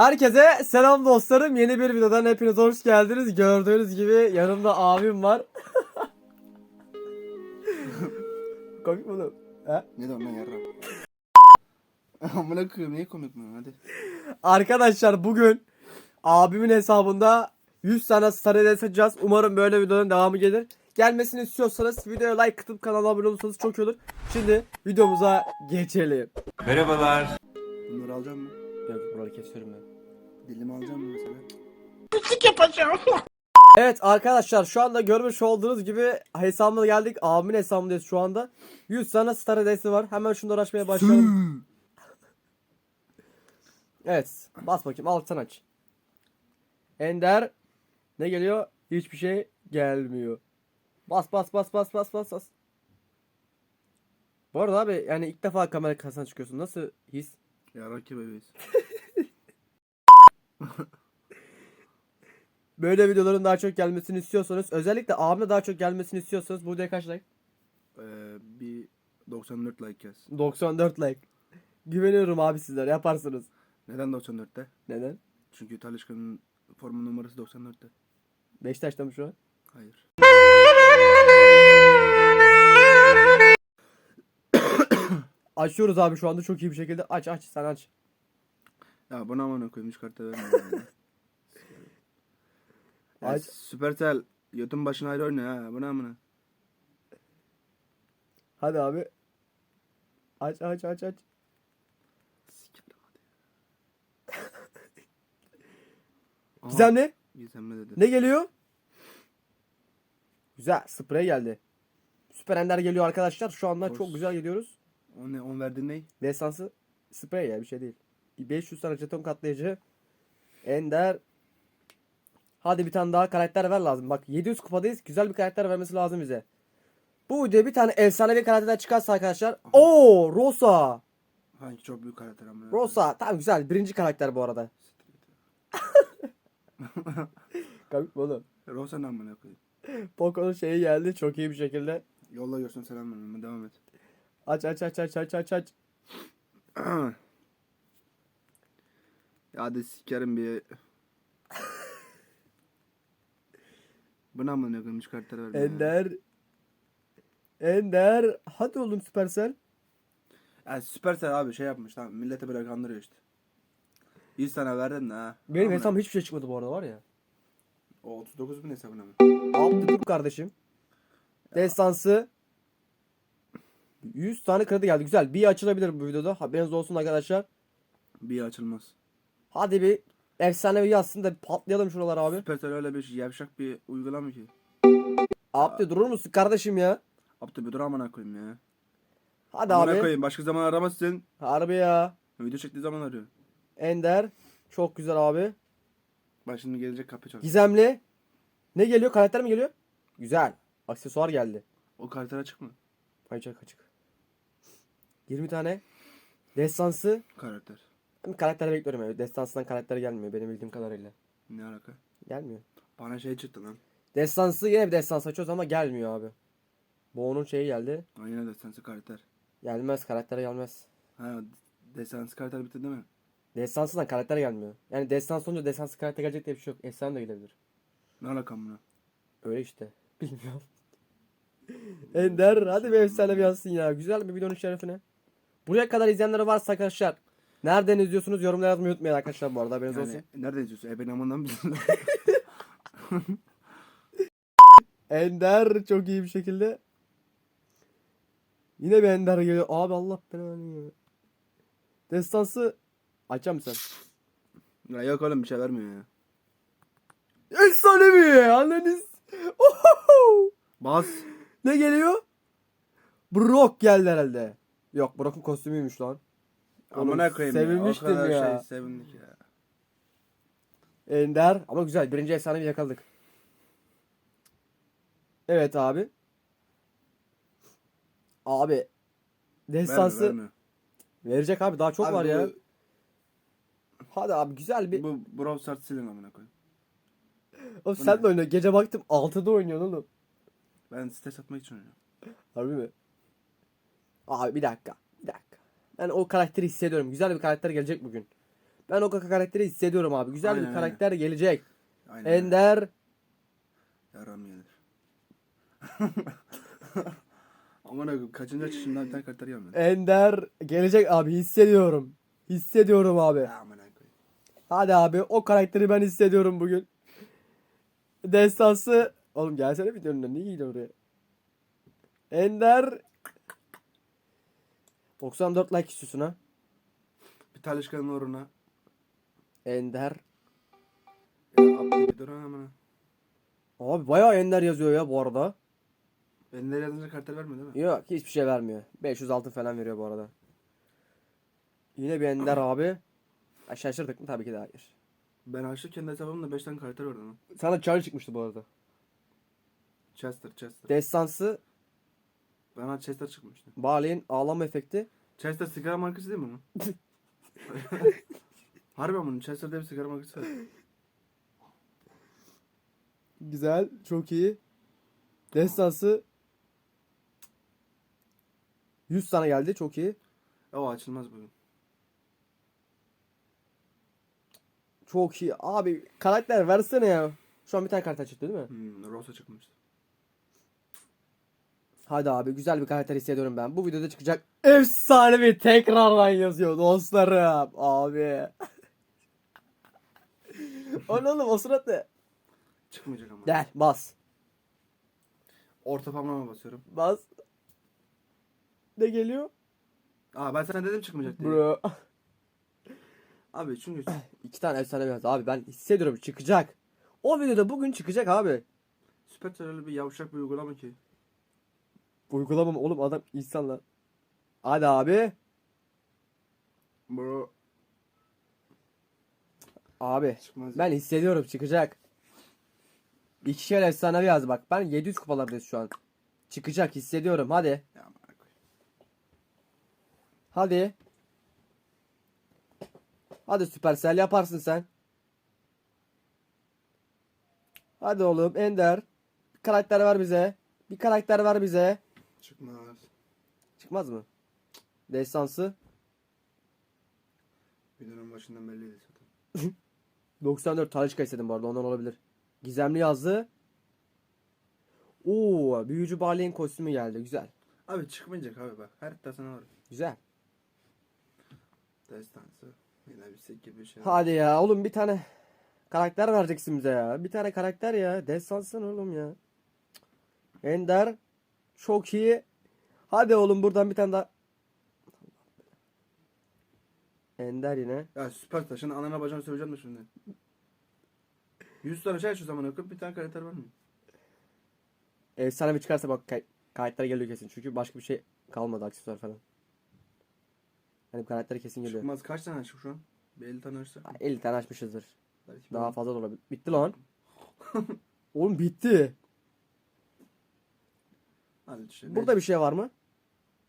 Herkese selam dostlarım. Yeni bir videodan hepiniz hoş geldiniz. Gördüğünüz gibi yanımda abim var. Komik mi oğlum? He? Ne de ondan yarra. Amına koyayım niye komik mi? Hadi. Arkadaşlar bugün abimin hesabında 100 tane star açacağız. Umarım böyle videonun devamı gelir. Gelmesini istiyorsanız videoya like atıp kanala abone olursanız çok iyi olur. Şimdi videomuza geçelim. Merhabalar. Bunları alacağım mı? Yok buraları kesiyorum ben. Dilimi alacağım mı mesela? Evet arkadaşlar şu anda görmüş olduğunuz gibi hesabıma geldik. Abimin hesabındayız şu anda. 100 tane star hediyesi var. Hemen şunları açmaya başlayalım. Evet. Bas bakayım alttan aç. Ender. Ne geliyor? Hiçbir şey gelmiyor. Bas bas bas bas bas bas bas. Bu arada abi yani ilk defa kamera karşısına çıkıyorsun. Nasıl his? Yarrak ki bebeğiz. Böyle videoların daha çok gelmesini istiyorsanız özellikle abime daha çok gelmesini istiyorsanız bu videoya kaç like? Ee, bir 94 like yaz. 94 like. Güveniyorum abi sizler yaparsınız. Neden 94'te? Neden? Çünkü Talişka'nın forma numarası 94'te. Beşiktaş'ta mı şu an? Hayır. Açıyoruz abi şu anda çok iyi bir şekilde. Aç aç sen aç. Ya bana amına koyayım hiç kartı vermiyorum. ya. Aç. Süpersel yotun başına ayrı oyna ha. Bana amına. Hadi abi. Aç aç aç aç. Siktir hadi. Gizem ne? Gizemli dedi. Ne geliyor? Güzel. Sprey geldi. Süper Ender geliyor arkadaşlar. Şu anda Hoş. çok güzel gidiyoruz. O ne? On verdin ne? Destansı sprey ya bir şey değil. 500 tane jeton katlayıcı. Ender. Hadi bir tane daha karakter ver lazım. Bak 700 kupadayız. Güzel bir karakter vermesi lazım bize. Bu videoya bir tane efsanevi karakter çıkarsa arkadaşlar. Oo Rosa. Hangi çok büyük karakter amına. Rosa. Tamam güzel. Birinci karakter bu arada. Komik mi oğlum? Rosa ne amına koyayım. Poco'nun şeyi geldi çok iyi bir şekilde. Yolla görsün selam verin. Devam et. Aç aç aç aç aç aç aç. ya hadi sikerim bir. Buna mı ne koyayım hiç karakter vermiyor. ya. Ender. Ender. Hadi oğlum Supercell. Ya Süpersel abi şey yapmış tamam millete böyle kandırıyor işte. 100 tane verdin de ha. Benim Amına- hesabım hiçbir şey çıkmadı bu arada var ya. O 39 bin hesabına mı? Abdü dur kardeşim. Destansı. 100 tane kredi geldi. Güzel. Bir açılabilir bu videoda. Haberiniz olsun arkadaşlar. Bir açılmaz. Hadi bir efsanevi yazsın da patlayalım şuralar abi. Süpersel öyle bir şey yavşak bir uygulama ki. Abdü durur musun kardeşim ya? Abdü bir dur amına koyayım ya. Hadi Amına abi. koyayım başka zaman aramazsın. Harbi ya. Video çektiği zaman arıyor. Ender. Çok güzel abi. Bak şimdi gelecek kapı çalacak. Gizemli. Ne geliyor? Karakter mi geliyor? Güzel. Aksesuar geldi. O karakter açık mı? Açık açık. 20 tane. Destansı. Karakter. Karakter bekliyorum ya. Destansından karakter gelmiyor benim bildiğim kadarıyla. Ne alaka? Gelmiyor. Bana şey çıktı lan. Destansı yine bir destans açıyoruz ama gelmiyor abi. Bu onun şeyi geldi. Aynen destansı karakter. Gelmez karaktere gelmez. Ha destansı karakter bitti değil mi? Destansızdan karakter gelmiyor. Yani destans olunca destansı karakter gelecek diye bir şey yok. Efsane de gelebilir. Ne alaka buna? Öyle işte. Bilmiyorum. Ender hadi bir efsane bir yazsın ya. Güzel bir videonun şerefine. Buraya kadar izleyenler varsa arkadaşlar. Nereden izliyorsunuz yorumlara yazmayı unutmayın arkadaşlar bu arada haberiniz olsun. Yani nereden izliyorsun? Eben amandan mısın? Ender çok iyi bir şekilde. Yine bir Ender geliyor. Abi Allah belanı. Destansı açar mısın? ya yok oğlum bir şey vermiyor ya. Efsane mi? Anneniz. Ohoho! Bas. Ne geliyor? Brock geldi herhalde. Yok Brock'un kostümüymüş lan. Amına koyayım ya. sevinmiştim O kadar ya. şey sevindik ya. Ender ama güzel birinci efsanevi yakaladık. Evet abi. Abi. Destansı Vermiyor, vermiyor. verecek abi daha çok Abi var bu- ya. Hadi abi güzel bir. Bu Brawl Stars silin amına koyayım. Oğlum bu sen ne? de oynuyor. Gece baktım 6'da oynuyorsun oğlum. Ben site satmak için oynuyorum. Harbi mi? Abi bir dakika. Bir dakika. Ben o karakteri hissediyorum. Güzel bir karakter gelecek bugün. Ben o karakteri hissediyorum abi. Güzel Aynen, bir karakter gelecek. Aynen. öyle. Ender Yaram gelir. Aman abi kaçıncı açışımdan bir tane karakter gelmedi. Ender gelecek abi hissediyorum. Hissediyorum abi. Ya aman abi. Hadi abi o karakteri ben hissediyorum bugün. Destansı. Oğlum gelsene bir önüne. Niye gidiyorsun oraya? Ender. 94 like istiyorsun ha. Bir talişkanın uğruna. Ender. Ya dur. Abi bayağı Ender yazıyor ya bu arada. Nereye yazınca karakter vermiyor değil mi? Yok hiçbir şey vermiyor. 500 altın falan veriyor bu arada. Yine bir Ender abi. Ha, şaşırdık mı? Tabii ki de hayır. Ben açtım kendi hesabımda 5 tane karakter vardı ama. Sana çağrı çıkmıştı bu arada. Chester, Chester. Destansı, Bana Chester çıkmıştı. Bali'nin ağlama efekti. Chester sigara markası değil mi onun? Harbi ama bunun Chester diye bir sigara markası var. Güzel, çok iyi. Destansı 100 tane geldi, çok iyi. O açılmaz bugün. Çok iyi. Abi karakter versene ya. Şu an bir tane karakter çıktı değil mi? Hmm, Rosa çıkmıştı. Hadi abi güzel bir karakter hissediyorum ben. Bu videoda çıkacak efsane bir tekrardan yazıyor dostlarım. Abi. o ne oğlum o surat ne? Çıkmayacak ama. Gel bas. Orta parmağıma basıyorum. Bas. Ne geliyor? Aa ben sana dedim çıkmayacak diye. Bro. Abi çünkü İki tane efsane bir. Abi ben hissediyorum çıkacak. O videoda bugün çıkacak abi. Süper öyle bir yavşak bir uygulama ki. Uygulamam oğlum adam insanlar. Hadi abi. Bro Abi. çıkmaz. Ben hissediyorum çıkacak. İkişer efsane yaz bak. Ben 700 kupalardayız şu an. Çıkacak hissediyorum hadi. Ya. Hadi. Hadi Supercell yaparsın sen. Hadi oğlum Ender. Bir karakter ver bize. Bir karakter ver bize. Çıkmaz. Çıkmaz mı? Destansı. Videonun başından belliydi zaten. 94 Talişka istedim bu arada ondan olabilir. Gizemli yazdı. Oo, büyücü Bali'nin kostümü geldi. Güzel. Abi çıkmayacak abi bak. Her iddiasına var. Güzel. Destansı. Yine bir sek gibi bir şey. Hadi ya oğlum bir tane karakter vereceksin bize ya. Bir tane karakter ya. Destansın oğlum ya. Ender. Çok iyi. Hadi oğlum buradan bir tane daha. Ender yine. Ya süper taşın anana bacağını söyleyeceğim de şimdi. 100 tane şey şu zaman okup bir tane karakter var mı? Efsane bir çıkarsa bak kay- kayıtlara geliyor kesin. Çünkü başka bir şey kalmadı aksesuar falan. Hani karakteri kesin geliyor. Çıkmaz kaç tane açık şu an? Bir 50 tane açsak. Ha, 50 tane açmışızdır. Belki Daha fazla da olabilir. Bitti lan. Oğlum bitti. Hadi. Burada bir şey var mı?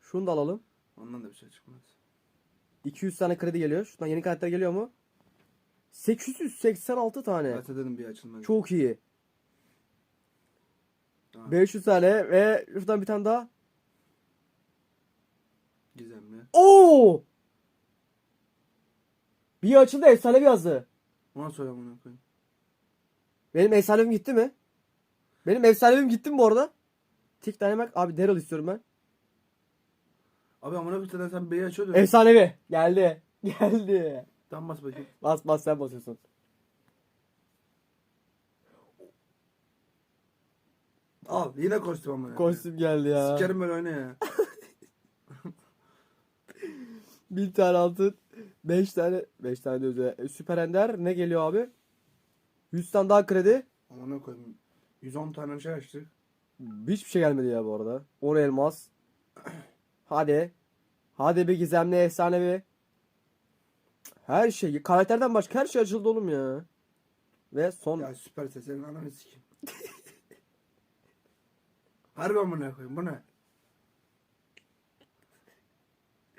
Şunu da alalım. Ondan da bir şey çıkmaz. 200 tane kredi geliyor. Şuradan yeni karakter geliyor mu? 886 tane. Size dedim bir açılmaz. Çok iyi. Tamam. 500 tane ve şuradan bir tane daha. Gizemli. Oo! Bir açıldı efsane bir yazdı. Ona söyle bunu koyayım. Benim efsanevim gitti mi? Benim efsanevim gitti mi bu arada? Tik Dynamax abi Daryl istiyorum ben. Abi amına koyayım zaten sen B'yi açıyordun. Efsanevi. Geldi. Geldi. Tam bas bakayım. Bas bas sen basıyorsun. Al yine kostüm amına. Kostüm geldi ya. Sikerim böyle oyna ya. Bir tane altın. 5 tane. 5 tane de özel. E, Süper Ender ne geliyor abi? 100 tane daha kredi. Amına koyayım. 110 tane şey açtık. Hiçbir şey gelmedi ya bu arada. 10 elmas. Hadi. Hadi bir gizemli efsanevi. Her şey. Karakterden başka her şey açıldı oğlum ya. Ve son. Ya süper ses senin ananı sikeyim. Harbi amına koyayım bu ne?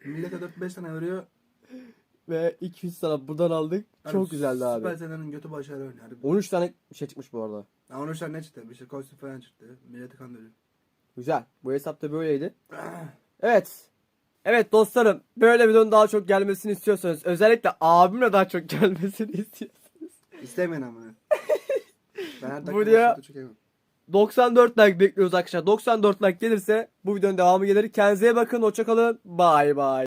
Millete 4-5 tane veriyor. Ve 200 tane buradan aldık. Çok güzeldi abi. Süper senin götü başarı. Harbi. 13 tane şey çıkmış bu arada. Ya 13 tane ne çıktı? Bir şey kostüm falan çıktı. Milleti kandırıyor. Güzel. Bu hesapta böyleydi. Evet. Evet dostlarım böyle videonun daha çok gelmesini istiyorsanız özellikle abimle daha çok gelmesini istiyorsanız. İstemeyin ama. ben her dakika Bu diyor- başlıkta çekemem. 94 like bekliyoruz arkadaşlar. 94 like gelirse bu videonun devamı gelir. Kendinize bakın. Hoşçakalın. Bay bay.